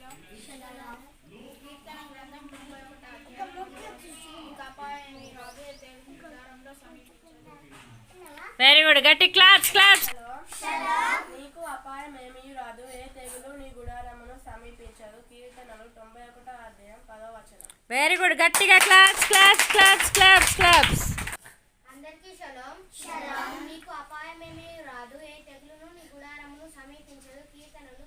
కీర్తన very good గట్టి claps claps. నీకు అపాయం ఏమీ రాదు. ఏ తెగులు నీ గుడారమును సమీపించదు. కీర్తనలు తొంభై ఒకటో అధ్యాయం పదో వచనం. వెరీ గుడ్ గట్టిగా class class claps claps claps. అందరికీ శలోం శలోం నీకు అపాయం ఏమీ రాదు. ఏ తెగులును నీ గుడారమును సమీపించదు. కీర్తనలు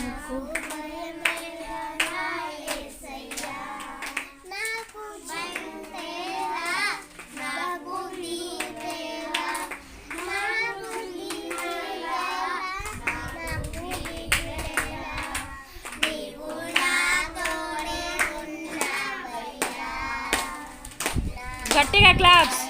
నాకు గట్టిగా క్లాప్స్.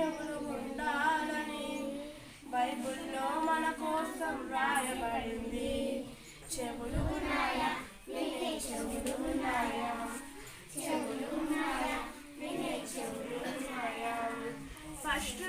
వీరులు ఉండాలని బైబుల్లో మన కోసం రాయబడింది. చెవులు ఉన్నాయా? వినే చెవులు ఉన్నాయా? చెవులు ఉన్నాయా? వినే ఉన్నాయా? First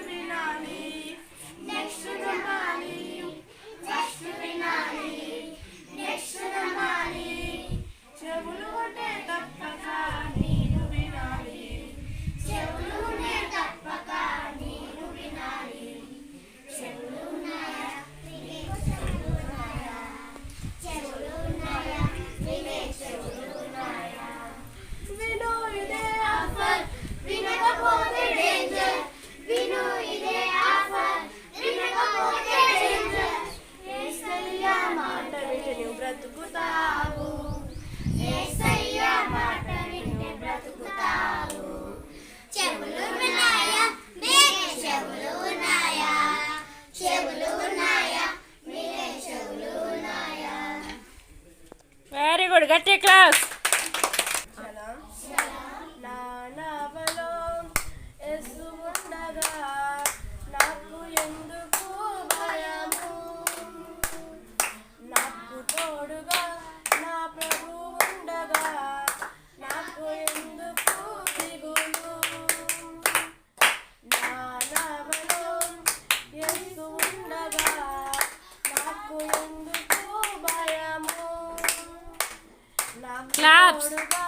okay class claps.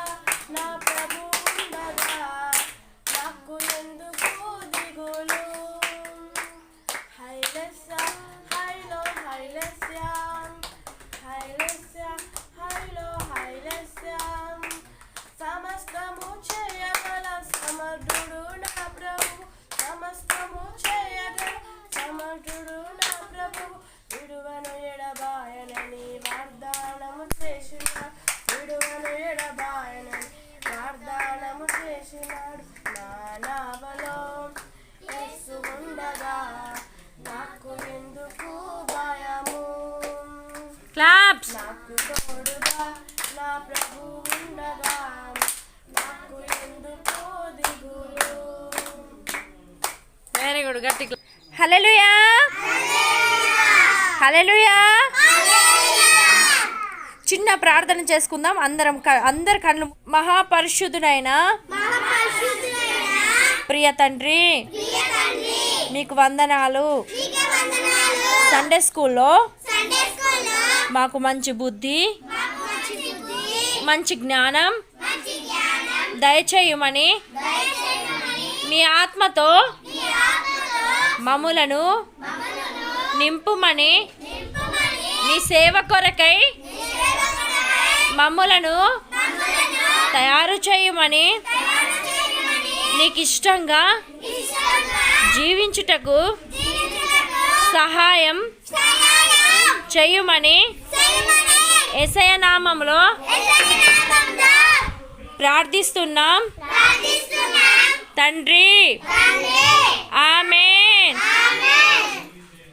Claps నాకు తోడుగా నా ప్రభు ఉండగా నాకు ఎందుకు దిగులు వెరీ గుడ్ గట్టి హల్లెలూయా హల్లెలూయా చిన్న ప్రార్థన చేసుకుందాం. అందరం అందరి కళ్ళు మహాపరిశుద్ధుడైన ప్రియ తండ్రి మీకు వందనాలు. సండే స్కూల్లో మాకు మంచి బుద్ధి మంచి జ్ఞానం దయచేయమని మీ ఆత్మతో మమ్ములను నింపుమని నీ సేవ కొరకై మమ్ములను తయారు చేయమని నీకు ఇష్టంగా జీవించుటకు సహాయం చేయుమని ఎసయ నామంలో ప్రార్థిస్తున్నాం. తండ్రి. ఆమె